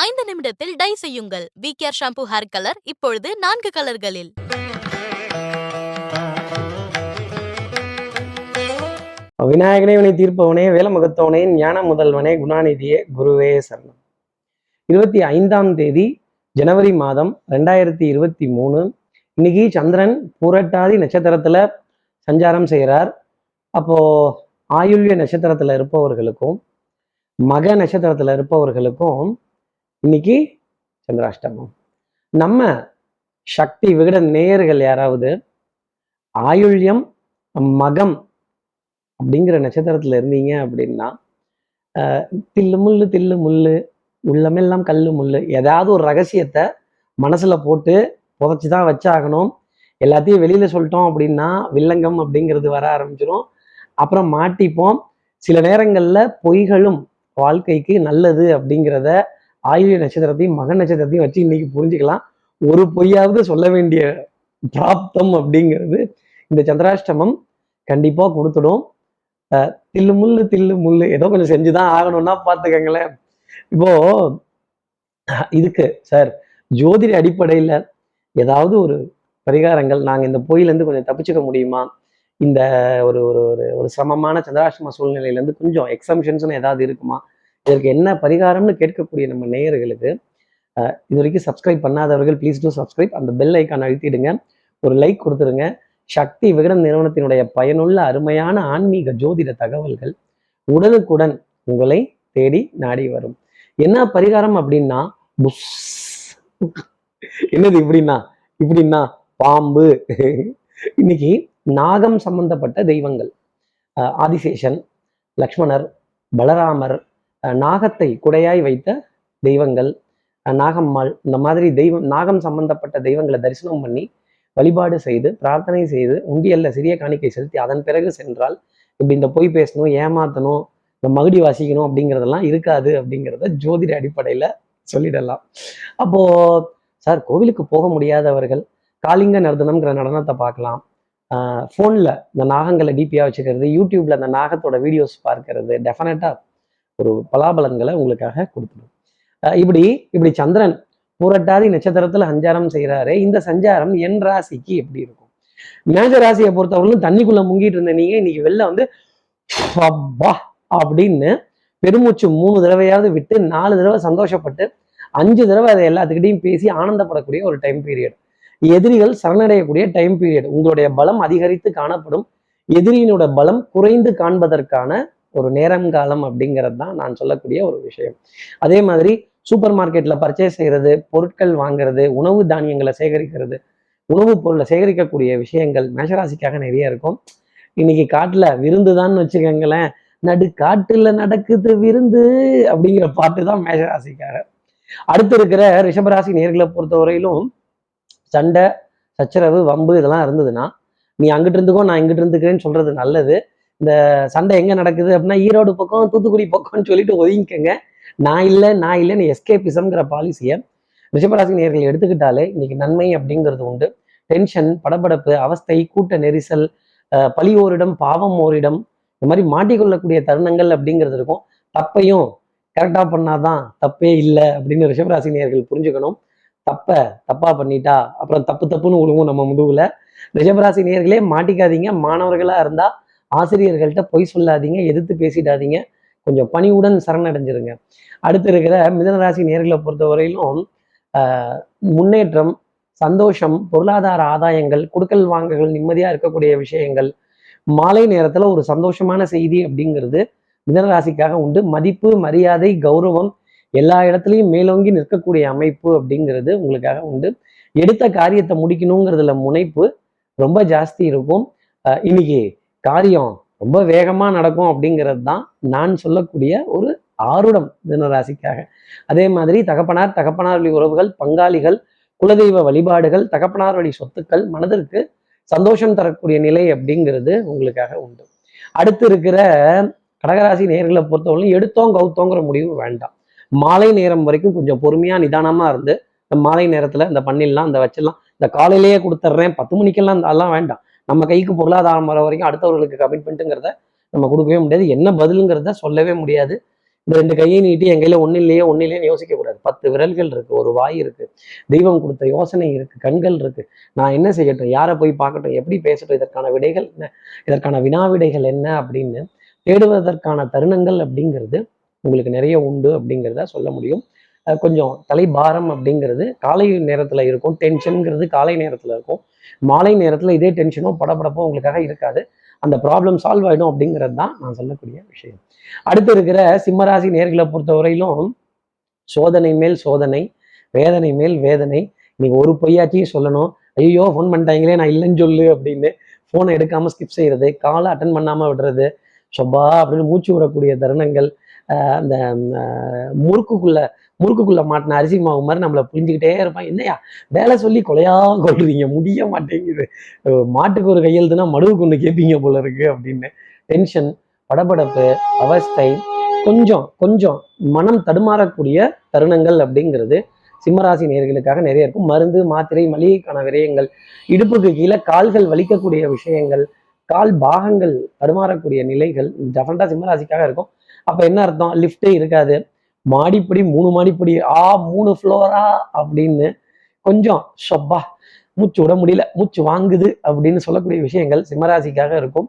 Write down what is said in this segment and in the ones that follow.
ஐந்து நிமிடத்தில் டை செய்யுங்கள். V care shampoo hair colour இப்பொழுது நான்கு கலர்களில். விநாயகனே வினை தீர்ப்பவனே வேலமுகத்தவனே ஞான முதல்வனே குணாநிதியே குருவே சரணம். இருபத்தி ஐந்தாம் தேதி ஜனவரி மாதம் ரெண்டாயிரத்தி இருபத்தி மூணு. இன்னைக்கு சந்திரன் பூரட்டாதி நட்சத்திரத்துல சஞ்சாரம் செய்கிறார் அப்போ ஆயுள்ய நட்சத்திரத்துல இருப்பவர்களுக்கும் மக நட்சத்திரத்துல இருப்பவர்களுக்கும் இன்னைக்கு சந்திராஷ்டமம். நம்ம சக்தி விகட நேயர்கள் யாராவது ஆயுள்யம் மகம் அப்படிங்கிற நட்சத்திரத்துல இருந்தீங்க அப்படின்னா தில்லு முள்ளு தில்லு முள்ளு உள்ளமெல்லாம் கல்லு முள்ளு ஏதாவது ஒரு ரகசியத்தை மனசுல போட்டு புதைச்சி தான் வச்சாகணும். எல்லாத்தையும் வெளியில சொல்லிட்டோம் அப்படின்னா வில்லங்கம் அப்படிங்கிறது வர ஆரம்பிச்சிடும் அப்புறம் மாட்டிப்போம். சில நேரங்கள்ல பொய்களும் வாழ்க்கைக்கு நல்லது அப்படிங்கிறத ஆயுத நட்சத்திரத்தையும் மகன் நட்சத்திரத்தையும் வச்சு இன்னைக்கு புரிஞ்சுக்கலாம். ஒரு பொய்யாவது சொல்ல வேண்டிய பிராப்தம் அப்படிங்கிறது இந்த சந்திராஷ்டமம் கண்டிப்பா கொடுத்துடும். தில்லு முள்ளு தில்லு முள்ளு ஏதோ கொஞ்சம் செஞ்சுதான் ஆகணும்னா பார்த்துக்கங்களேன். இப்போ இதுக்கு சார் ஜோதிட அடிப்படையில ஏதாவது ஒரு பரிகாரங்கள் நாங்க இந்த பொயிலேருந்து கொஞ்சம் தப்பிச்சுக்க முடியுமா? இந்த ஒரு ஒரு ஒரு ஒரு சிரமமான சந்திராஷ்டம சூழ்நிலையிலேருந்து கொஞ்சம் எக்ஸம்ஷன்ஸ்னு ஏதாவது இருக்குமா? இதற்கு என்ன பரிகாரம்னு கேட்கக்கூடிய நம்ம நேயர்களுக்கு இது வரைக்கும் சப்ஸ்கிரைப் பண்ணாதவர்கள் ப்ளீஸ் டூ சப்ஸ்கிரைப் அந்த பெல் ஐக்கான் அழுத்திடுங்க. ஒரு லைக் கொடுத்துருங்க. சக்தி விகடன் நிறுவனத்தினுடைய பயனுள்ள அருமையான ஆன்மீக ஜோதிட தகவல்கள் உடனுக்குடன் உங்களை தேடி நாடி வரும். என்ன பரிகாரம் அப்படின்னா புஷ் என்னது இப்படின்னா? இப்படின்னா பாம்பு. இன்னைக்கு நாகம் சம்பந்தப்பட்ட தெய்வங்கள். ஆதிசேஷன் லக்ஷ்மணர் பலராமர் நாகத்தை குடையாய் வைத்த தெய்வங்கள் நாகம்மாள் இந்த மாதிரி தெய்வம் நாகம் சம்பந்தப்பட்ட தெய்வங்களை தரிசனம் பண்ணி வழிபாடு செய்து பிரார்த்தனை செய்து உண்டியல்ல சிறிய காணிக்கை செலுத்தி அதன் பிறகு சென்றால் இப்படி இந்த பொய் பேசணும் ஏமாத்தணும் இந்த மகுடி வாசிக்கணும் அப்படிங்கிறதெல்லாம் இருக்காது அப்படிங்கிறத ஜோதிட அடிப்படையில சொல்லிடலாம். அப்போ சார் கோவிலுக்கு போக முடியாதவர்கள் காளிங்க நர்தனம்ங்கிற நடனத்தை பார்க்கலாம். ஃபோனில் இந்த நாகங்களை டிபியாக வச்சுக்கிறது யூடியூப்ல அந்த நாகத்தோட வீடியோஸ் பார்க்கறது டெஃபினட்டாக ஒரு பலாபலன்களை உங்களுக்காக கொடுத்துடும். இப்படி இப்படி சந்திரன் பூரட்டாதி நட்சத்திரத்துல சஞ்சாரம் செய்கிறாரு இந்த சஞ்சாரம் என் ராசிக்கு எப்படி இருக்கும்? மேஜ ராசியை பொறுத்தவரையிலும் தண்ணிக்குள்ள முங்கிட்டு இருந்த நீங்க இன்னைக்கு வெளில வந்து அப்பா அப்படின்னு பெருமூச்சு மூணு தடவையாவது விட்டு நாலு தடவை சந்தோஷப்பட்டு அஞ்சு தடவை அதை எல்லாத்துக்கிட்டையும் பேசி ஆனந்தப்படக்கூடிய ஒரு டைம் பீரியட் எதிரிகள் சரணடையக்கூடிய டைம் பீரியட் உங்களுடைய பலம் அதிகரித்து காணப்படும். எதிரியினோட பலம் குறைந்து காண்பதற்கான ஒரு நேரம் காலம் அப்படிங்கிறது தான் நான் சொல்லக்கூடிய ஒரு விஷயம். அதே மாதிரி சூப்பர் மார்க்கெட்ல பர்ச்சேஸ் செய்யறது பொருட்கள் வாங்குறது உணவு தானியங்களை சேகரிக்கிறது உணவுப் பொருளை சேகரிக்கக்கூடிய விஷயங்கள் மேஷராசிக்காக நிறைய இருக்கும். இன்னைக்கு காட்டுல விருந்துதான்னு வச்சுக்கோங்களேன். நடு காட்டுல நடக்குது விருந்து அப்படிங்கிற பாட்டு தான் மேஷராசிக்காக. அடுத்து இருக்கிற ரிஷபராசி நேர்களை பொறுத்தவரையிலும் சண்டை சச்சரவு வம்பு இதெல்லாம் இருந்ததுன்னா நீ அங்கிட்டு இருந்துக்கோ நான் இங்கிட்டு இருந்துக்கிறேன்னு சொல்றது நல்லது. இந்த சண்டை எங்க நடக்குது அப்படின்னா ஈரோடு பக்கம் தூத்துக்குடி பக்கம்னு சொல்லிட்டு ஒதுங்கிக்கங்க. நான் இல்லை நான் இல்லைன்னு எஸ்கேபிசம்ங்கிற பாலிசியை ரிஷபராசி நேர்கள் எடுத்துக்கிட்டாலே இன்னைக்கு நன்மை அப்படிங்கிறது உண்டு. டென்ஷன் படபடப்பு அவஸ்தை கூட்ட நெரிசல் பழி ஓரிடம் பாவம் ஓரிடம் இந்த மாதிரி மாட்டிக்கொள்ளக்கூடிய தருணங்கள் அப்படிங்கிறது இருக்கும். தப்பையும் கரெக்டாக பண்ணாதான் தப்பே இல்லை அப்படின்னு ரிஷபராசி நேர்கள் புரிஞ்சுக்கணும். தப்ப தப்பா பண்ணிட்டா அப்புறம் தப்பு தப்புன்னு விழுவும் நம்ம முதுகுல. ரிஷபராசி நேர்களே மாட்டிக்காதீங்க. மாணவர்களா இருந்தா ஆசிரியர்கள்ட்ட பொய் சொல்லாதீங்க எதிர்த்து பேசிடாதீங்க. கொஞ்சம் பணிவுடன் சரணடைஞ்சிருங்க. அடுத்து இருக்கிற மிதனராசி நேர்களை பொறுத்தவரையிலும் வரையிலும் முன்னேற்றம் சந்தோஷம் பொருளாதார ஆதாயங்கள் கொடுக்கல் வாங்கல்கள் நிம்மதியாக இருக்கக்கூடிய விஷயங்கள். மாலை நேரத்தில் ஒரு சந்தோஷமான செய்தி அப்படிங்கிறது மிதனராசிக்காக உண்டு. மதிப்பு மரியாதை கௌரவம் எல்லா இடத்துலையும் மேலோங்கி நிற்கக்கூடிய அமைப்பு அப்படிங்கிறது உங்களுக்காக உண்டு. எடுத்த காரியத்தை முடிக்கணுங்கிறதுல முனைப்பு ரொம்ப ஜாஸ்தி இருக்கும். இன்னைக்கு காரியம் ரொம்ப வேகமா நடக்கும் அப்படிங்கிறது தான் நான் சொல்லக்கூடிய ஒரு ஆருடம் தினராசிக்காக அதே மாதிரி தகப்பனார் தகப்பனார் வழி உறவுகள் பங்காளிகள் குலதெய்வ வழிபாடுகள் தகப்பனார் வழி சொத்துக்கள் மனதிற்கு சந்தோஷம் தரக்கூடிய நிலை அப்படிங்கிறது உங்களுக்காக உண்டு. அடுத்து இருக்கிற கடகராசி நேர்களை பொறுத்தவரை எடுத்தோம் கவுத்தோங்கிற முடிவு வேண்டாம். மாலை நேரம் வரைக்கும் கொஞ்சம் பொறுமையா நிதானமா இருந்து இந்த மாலை நேரத்துல இந்த பண்ணிடலாம் இந்த வச்சிடலாம் இந்த காலையிலேயே கொடுத்துட்றேன் பத்து மணிக்கெல்லாம் அதெல்லாம் வேண்டாம். நம்ம கைக்கு பொருளாதாரம் வர வரைக்கும் அடுத்தவர்களுக்கு கமிட்மெண்ட்டுங்கிறத நம்ம கொடுக்கவே முடியாது. என்ன பதிலுங்கிறத சொல்லவே முடியாது. இந்த ரெண்டு கையை நீட்டி என் கையில ஒண்ணு இல்லையே ஒண்ணு இல்லையே யோசிக்க கூடாது பத்து விரல்கள் இருக்கு ஒரு வாய் இருக்கு தெய்வம் கொடுத்த யோசனை இருக்கு கண்கள் இருக்கு. நான் என்ன செய்யட்டும் யாரை போய் பார்க்கட்டும் எப்படி பேசட்டும் இதற்கான விடைகள் என்ன இதற்கான வினா விடைகள் என்ன அப்படின்னு தேடுவதற்கான தருணங்கள் அப்படிங்கிறது உங்களுக்கு நிறைய உண்டு அப்படிங்கிறத சொல்ல முடியும். கொஞ்சம் தலைபாரம் அப்படிங்கிறது காலை நேரத்தில் இருக்கும். டென்ஷனுங்கிறது காலை நேரத்தில் இருக்கும். மாலை நேரத்தில் இதே டென்ஷனோ படப்படப்போ உங்களுக்காக இருக்காது. அந்த ப்ராப்ளம் சால்வ் ஆகிடும் அப்படிங்கிறது தான் நான் சொல்லக்கூடிய விஷயம். அடுத்து இருக்கிற சிம்மராசி நேர்களை பொறுத்தவரையிலும் சோதனை மேல் சோதனை வேதனை மேல் வேதனை. இன்னைக்கு ஒரு பொய்யாச்சியும் சொல்லணும். ஐயோ ஃபோன் பண்ணிட்டாங்களே நான் இல்லைன்னு சொல்லு அப்படின்னு ஃபோனை எடுக்காமல் ஸ்கிப் செய்கிறது காலை அட்டன் பண்ணாமல் விடுறது. சொப்பா அப்படின்னு மூச்சு விடக்கூடிய தருணங்கள் அந்த முறுக்குக்குள்ளே முறுக்குக்குள்ள மாட்டின அரிசி மாவு மாதிரி நம்மளை புரிஞ்சுக்கிட்டே இருப்பான். என்னையா வேலை சொல்லி கொலையா கொள்றீங்க? முடிய மாட்டேங்குது. மாட்டுக்கு ஒரு கையெழுத்துனா மடுவுக்கு ஒன்று கேட்பீங்க போல இருக்கு அப்படின்னு. டென்ஷன் படபடப்பு அவஸ்தை கொஞ்சம் கொஞ்சம் மனம் தடுமாறக்கூடிய தருணங்கள் அப்படிங்கிறது சிம்மராசி நேர்களுக்காக நிறைய இருக்கும். மருந்து மாத்திரை மளிகைக்கான விரயங்கள் இடுப்புக்கு கீழே கால்கள் வலிக்கக்கூடிய விஷயங்கள் கால் பாகங்கள் தடுமாறக்கூடிய நிலைகள் டெஃபனட்டா சிம்மராசிக்காக இருக்கும். அப்போ என்ன அர்த்தம்? லிஃப்ட்டே இருக்காது. மாடிப்படி மூணு மாடிப்படி ஆ மூணு ஃப்ளோரா அப்படின்னு கொஞ்சம் ஷப்பா மூச்சு விட முடியல. மூச்சு வாங்குது அப்படின்னு சொல்லக்கூடிய விஷயங்கள் சிம்மராசிக்காக இருக்கும்.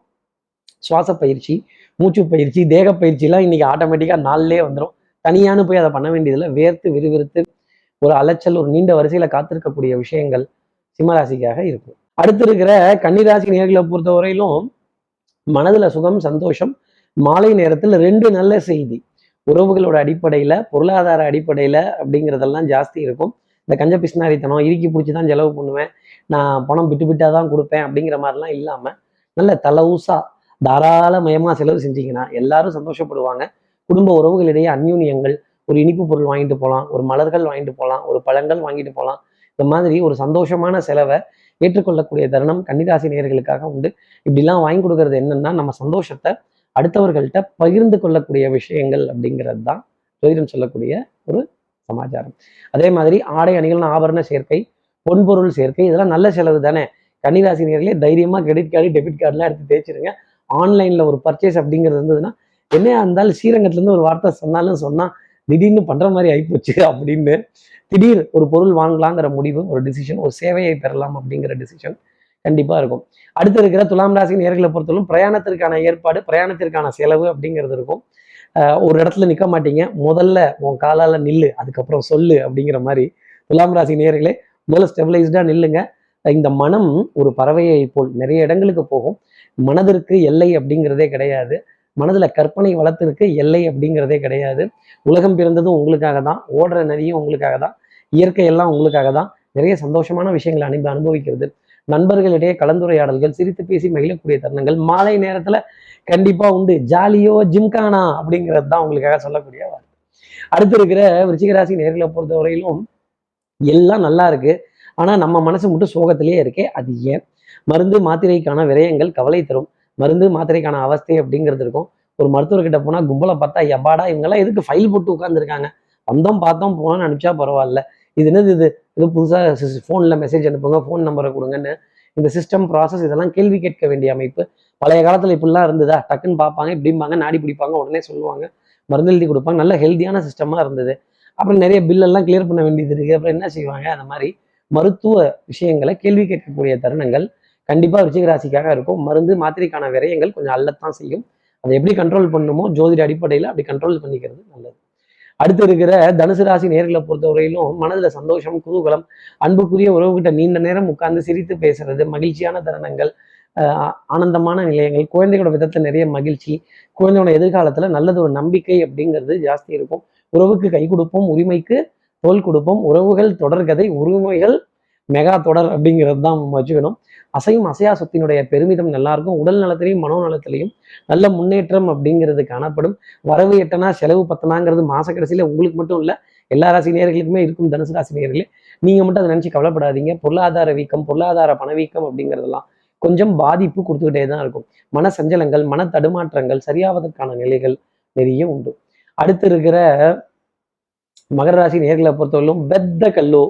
சுவாச பயிற்சி மூச்சு பயிற்சி தேக பயிற்சிலாம் இன்னைக்கு ஆட்டோமேட்டிக்காக நாளிலே வந்துடும் தனியானு போய் அதை பண்ண வேண்டியதில்லை. வேர்த்து விறுவிறுத்து ஒரு அலைச்சல் ஒரு நீண்ட வரிசையில் காத்திருக்கக்கூடிய விஷயங்கள் சிம்மராசிக்காக இருக்கும். அடுத்து இருக்கிற கன்னிராசி நேர்களை பொறுத்தவரையிலும் மனதில் சுகம் சந்தோஷம் மாலை நேரத்தில் ரெண்டு நல்ல செய்தி. உறவுகளோட அடிப்படையில் பொருளாதார அடிப்படையில் அப்படிங்கிறதெல்லாம் ஜாஸ்தி இருக்கும். இந்த கஞ்ச பிஸ்னாரித்தனம் இறுக்கி பிடிச்சி தான் செலவு பண்ணுவேன். நான் பணம் விட்டு விட்டா தான் கொடுப்பேன் அப்படிங்கிற மாதிரிலாம் இல்லாமல் நல்ல தலவுசா தாராளமயமாக செலவு செஞ்சீங்கன்னா எல்லாரும் சந்தோஷப்படுவாங்க. குடும்ப உறவுகளிடையே அந்யூன்யங்கள் ஒரு இனிப்பு பொருள் வாங்கிட்டு போகலாம் ஒரு மலர்கள் வாங்கிட்டு போகலாம் ஒரு பழங்கள் வாங்கிட்டு போகலாம் இந்த மாதிரி ஒரு சந்தோஷமான செலவை ஏற்றுக்கொள்ளக்கூடிய தருணம் கன்னிராசி நேர்களுக்காக உண்டு. இப்படிலாம் வாங்கி கொடுக்கறது என்னன்னா நம்ம சந்தோஷத்தை அடுத்தவர்கள்ட்ட பகிர்ந்து கொள்ளக்கூடிய விஷயங்கள் அப்படிங்கிறது தான் ஜோதிடம் சொல்லக்கூடிய ஒரு சமாச்சாரம். அதே மாதிரி ஆடை அணிகள் ஆபரண சேர்க்கை பொன்பொருள் சேர்க்கை இதெல்லாம் நல்ல செலவு தானே? கன்னிராசினியர்களே தைரியமாக கிரெடிட் கார்டு டெபிட் கார்டுலாம் எடுத்து தேய்ச்சிருங்க. ஆன்லைனில் ஒரு பர்ச்சேஸ் அப்படிங்கிறது இருந்ததுன்னா என்னையா இருந்தாலும் ஸ்ரீரங்கத்துலேருந்து ஒரு வார்த்தை சொன்னாலும் சொன்னால் திடீர்னு பண்ற மாதிரி ஆகிப்போச்சு அப்படின்னு. திடீர் ஒரு பொருள் வாங்கலாங்கிற முடிவு ஒரு டிசிஷன் ஒரு சேவையை பெறலாம் அப்படிங்கிற டிசிஷன் கண்டிப்பாக இருக்கும். அடுத்து இருக்கிற துலாம் ராசி நேர்களை பொறுத்தவரைக்கும் பிரயாணத்திற்கான ஏற்பாடு பிரயாணத்திற்கான செலவு அப்படிங்கிறது இருக்கும். ஒரு இடத்துல நிற்க மாட்டீங்க. முதல்ல உன் காலால நில்லு அதுக்கப்புறம் சொல்லு அப்படிங்கிற மாதிரி துலாம் ராசி நேர்களே முதல்ல ஸ்டெபிளைஸ்டா நில்லுங்க. இந்த மனம் ஒரு பறவையை போல் நிறைய இடங்களுக்கு போகும். மனதிற்கு எல்லை அப்படிங்கிறதே கிடையாது. மனதுல கற்பனை வளத்திற்கு எல்லை அப்படிங்கிறதே கிடையாது. உலகம் பிறந்ததும் உங்களுக்காக தான். ஓடுற நதியும் உங்களுக்காக தான். இயற்கை எல்லாம் உங்களுக்காக தான். நிறைய சந்தோஷமான விஷயங்களை அனுபவி அனுபவிக்கிறது. நண்பர்களிடையே கலந்துரையாடல்கள் சிரித்து பேசி மகிழக்கூடிய தருணங்கள் மாலை நேரத்துல கண்டிப்பா உண்டு. ஜாலியோ ஜிம்கானா அப்படிங்கிறது தான் உங்களுக்காக சொல்லக்கூடிய வார்த்தை. அடுத்து இருக்கிற விருச்சிகராசி நேர்களை பொறுத்தவரையிலும் எல்லாம் நல்லா இருக்கு. ஆனா நம்ம மனசு மட்டும் சோகத்திலேயே இருக்கே அது ஏன்? மருந்து மாத்திரைக்கான விரயங்கள் கவலை தரும். மருந்து மாத்திரைக்கான அவஸ்தை அப்படிங்கிறது இருக்கும். ஒரு மருத்துவர்கிட்ட போனால் கும்பலை பார்த்தா எப்பாடா இவங்கெல்லாம் எதுக்கு ஃபைல் போட்டு உட்காந்துருக்காங்க வந்தோம் பார்த்தோம் போனோம்னு அனுப்பிச்சா பரவாயில்ல. இது என்னது இது? ஏதோ புதுசாக ஃபோனில் மெசேஜ் அனுப்புங்க ஃபோன் நம்பரை கொடுங்கன்னு. இந்த சிஸ்டம் ப்ராசஸ் இதெல்லாம் கேள்வி கேட்க வேண்டிய அமைப்பு. பழைய காலத்தில் இப்படிலாம் இருந்ததா? டக்குன்னு பார்ப்பாங்க இப்படிம்பாங்க நாடி பிடிப்பாங்க உடனே சொல்லுவாங்க. மருந்து எழுதி கொடுப்பாங்க நல்ல ஹெல்த்தியான சிஸ்டமாக இருந்தது. அப்புறம் நிறைய பில்லெல்லாம் கிளியர் பண்ண வேண்டியது இருக்குது அப்புறம் என்ன செய்வாங்க? அந்த மாதிரி மருத்துவ விஷயங்களை கேள்வி கேட்கக்கூடிய தருணங்கள் கண்டிப்பாக விருச்சிக ராசிக்காக இருக்கும். மருந்து மாத்திரைக்கான விரயங்கள் கொஞ்சம் அல்லத்தான் செய்யும். அதை எப்படி கண்ட்ரோல் பண்ணுமோ? ஜோதிட அடிப்படையில் அப்படி கண்ட்ரோல் பண்ணிக்கிறது நல்லது. அடுத்து இருக்கிற தனுசு ராசி நேர்களை பொறுத்தவரையிலும் மனதில் சந்தோஷம் குதூகலம் அன்புக்குரிய உறவுகிட்ட நீண்ட நேரம் உட்கார்ந்து சிரித்து பேசுறது மகிழ்ச்சியான தருணங்கள் ஆஹ் ஆனந்தமான நிலையங்கள் குழந்தைகளோட விதத்தில் நிறைய மகிழ்ச்சி குழந்தையோட எதிர்காலத்தில் நல்லது ஒரு நம்பிக்கை அப்படிங்கிறது ஜாஸ்தி இருக்கும். உறவுக்கு கை கொடுப்போம் உரிமைக்கு தோல் கொடுப்போம் உறவுகள் தொடர்கதை உரிமைகள் மெகா தொடர் அப்படிங்கிறது தான் வச்சுக்கணும். அசையும் அசையா சொத்தினுடைய பெருமிதம் நல்லா இருக்கும் உடல் நலத்திலையும் மனோ நலத்திலையும் நல்ல முன்னேற்றம் அப்படிங்கிறது காணப்படும். வரவு எட்டனா செலவு பத்தனாங்கிறது மாச கடைசியில உங்களுக்கு மட்டும் இல்ல எல்லா ராசி நேர்களுக்குமே இருக்கும் தனுசு ராசி நேர்களே நீங்க மட்டும் அதை நினைச்சு கவலைப்படாதீங்க. பொருளாதார வீக்கம் பொருளாதார பணவீக்கம் அப்படிங்கிறதெல்லாம் கொஞ்சம் பாதிப்பு கொடுத்துக்கிட்டே தான் இருக்கும். மன சஞ்சலங்கள் மன தடுமாற்றங்கள் சரியாவதற்கான நிலைகள் நிறைய உண்டு. அடுத்து இருக்கிற மகர ராசி நேர்களை பொறுத்தவரையிலும் பெத்த கல்லோ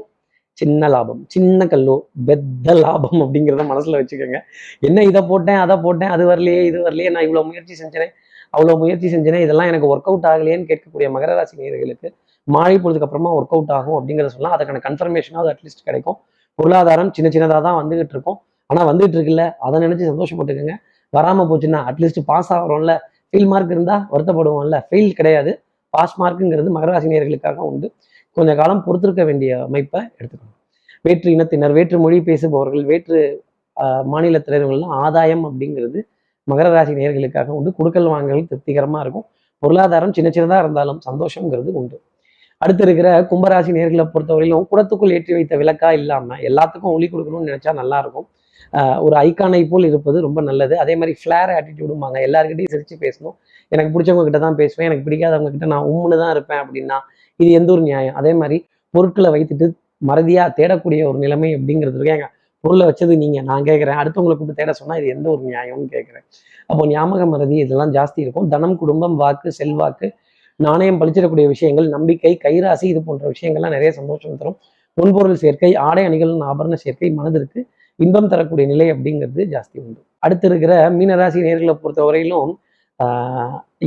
சின்ன லாபம் சின்ன கல்லோ பெத்த லாபம் அப்படிங்கிறத மனசுல வச்சுக்கோங்க. என்ன இதை போட்டேன் அதை போட்டேன் அது வரலையே இது வரலையே நான் இவ்வளவு முயற்சி செஞ்சேனே அவ்வளோ முயற்சி செஞ்சேனே இதெல்லாம் எனக்கு ஒர்க் அவுட் ஆகலையேன்னு கேட்கக்கூடிய மகர ராசி நேர்களுக்கு மாலை பொழுதுக்கு அப்புறமா ஒர்க் அவுட் ஆகும் அப்படிங்கிறத சொல்லலாம் அதுக்கான கன்ஃபர்மேஷனாவது அட்லீஸ்ட் கிடைக்கும். பொருளாதாரம் சின்ன சின்னதாக தான் வந்துகிட்டு இருக்கும். ஆனால் வந்துட்டு இருக்குல்ல அதை நினைச்சு சந்தோஷப்பட்டுக்கோங்க. வராமல் போச்சுன்னா அட்லீஸ்ட் பாஸ் ஆகிறோம்ல ஃபெயில் மார்க் இருந்தால் வருத்தப்படுவோம்ல. ஃபெயில் கிடையாது. பாஸ் மார்க்குங்கிறது மகராசினியர்களுக்காக உண்டு. கொஞ்ச காலம் பொறுத்திருக்க வேண்டிய அமைப்பை எடுத்துக்கணும். வேற்று இனத்தினர் வேற்று மொழி பேசுபவர்கள் வேற்று மாநில மாநிலத்தினர்கள்லாம் ஆதாயம் அப்படிங்கிறது மகர ராசி நேர்களுக்காக உண்டு. கொடுக்கல் வாங்கல் திருப்திகரமாக இருக்கும். பொருளாதாரம் சின்ன சின்னதாக இருந்தாலும் சந்தோஷங்கிறது உண்டு. அடுத்து இருக்கிற கும்பராசி நேர்களை பொறுத்தவரையிலும் குடத்துக்குள் ஏற்றி வைத்த விளக்கா இல்லாமல் எல்லாத்துக்கும் ஒளி கொடுக்கணும்னு நினைச்சா நல்லா இருக்கும். ஒரு ஐக்கானை போல் இருப்பது ரொம்ப நல்லது. அதே மாதிரி ஃப்ளேர் ஆட்டிடியூடுமாங்க எல்லாருக்கிட்டையும் சிரித்து பேசணும். எனக்கு பிடிச்சவங்க கிட்ட தான் பேசுவேன். எனக்கு பிடிக்காதவங்க கிட்ட நான் உம்முன்னு தான் இருப்பேன் அப்படின்னா இது எந்த ஒரு நியாயம்? அதே மாதிரி பொருட்களை வைத்துட்டு மறதியாக தேடக்கூடிய ஒரு நிலைமை அப்படிங்கிறது இருக்கேங்க பொருளை வச்சது நீங்கள் நான் கேட்குறேன். அடுத்தவங்களை கூப்பிட்டு தேட சொன்னால் இது எந்த ஒரு நியாயம்னு கேட்குறேன். அப்போ ஞாபக மறதி இதெல்லாம் ஜாஸ்தி இருக்கும். தனம் குடும்பம் வாக்கு செல்வாக்கு நாணயம் பழிச்சிடக்கூடிய விஷயங்கள் நம்பிக்கை கைராசி இது போன்ற விஷயங்கள்லாம் நிறைய சந்தோஷம் தரும். பொன்பொருள் சேர்க்கை ஆடை அணிகள் ஆபரண சேர்க்கை மனதிற்கு இன்பம் தரக்கூடிய நிலை அப்படிங்கிறது ஜாஸ்தி உண்டு. அடுத்து இருக்கிற மீனராசி நேர்களை பொறுத்தவரையிலும் வரையிலும்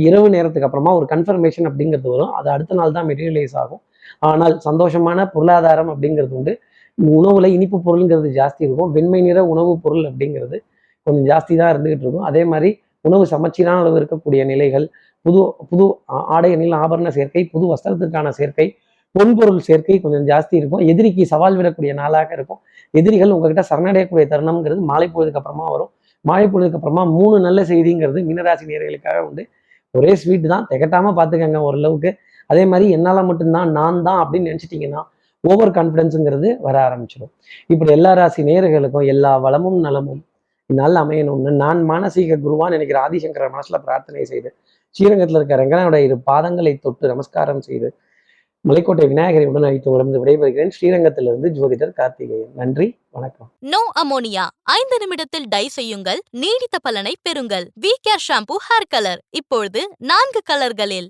இரவு நேரத்துக்கு அப்புறமா ஒரு கன்ஃபர்மேஷன் அப்படிங்கிறது வரும். அது அடுத்த நாள் தான் மெட்டீரியலைஸ் ஆகும். ஆனால் சந்தோஷமான பொருளாதாரம் அப்படிங்கிறது உண்டு. உணவுல இனிப்பு பொருளுங்கிறது ஜாஸ்தி இருக்கும். வெண்மை நிற உணவுப் பொருள் அப்படிங்கிறது கொஞ்சம் ஜாஸ்தி தான் இருந்துகிட்டு இருக்கும். அதே மாதிரி உணவு சமச்சீரான அளவு இருக்கக்கூடிய நிலைகள் புது புது ஆடை அணில் ஆபரண சேர்க்கை புது வஸ்திரத்திற்கான சேர்க்கை பொன்பொருள் சேர்க்கை கொஞ்சம் ஜாஸ்தி இருக்கும். எதிரிக்கு சவால் விடக்கூடிய நாளாக இருக்கும். எதிரிகள் உங்ககிட்ட சரணடையக்கூடிய தருணம்ங்கிறது மாலை பொழுதுக்கு அப்புறமா வரும். மாலை பொழுதுக்கு அப்புறமா மூணு நல்ல செய்திங்கிறது மீனராசி நேர்களுக்காக உண்டு. ஒரே ஸ்வீட் தான். திகட்டாம பார்த்துக்கங்க ஓரளவுக்கு. அதே மாதிரி என்னால் மட்டும்தான் நான் தான் அப்படின்னு நினச்சிட்டிங்கன்னா ஓவர் கான்ஃபிடென்ஸுங்கிறது வர ஆரம்பிச்சிடும் இப்படி எல்லா ராசி நேயர்களுக்கும் எல்லா வளமும் நலமும் இந்நாள் அமையணும்னு நான் மானசீக குருவான் நினைக்கிற ஆதிசங்கர மனசுல பிரார்த்தனை செய்து ஸ்ரீரங்கத்தில் இருக்க ரங்கனோட இரு பாதங்களை தொட்டு நமஸ்காரம் செய்து மலைக்கோட்டை விநாயகரை உடன் அழைத்து உடம்பு விடைபெறுகிறேன். ஸ்ரீரங்கத்திலிருந்து ஜோதிடர் கார்த்திகேயன். நன்றி வணக்கம். No ammonia. ஐந்து நிமிடத்தில் டை செய்யுங்கள். நீடித்த பலனை பெறுங்கள். V care shampoo hair colour. இப்பொழுது நான்கு கலர்களில்.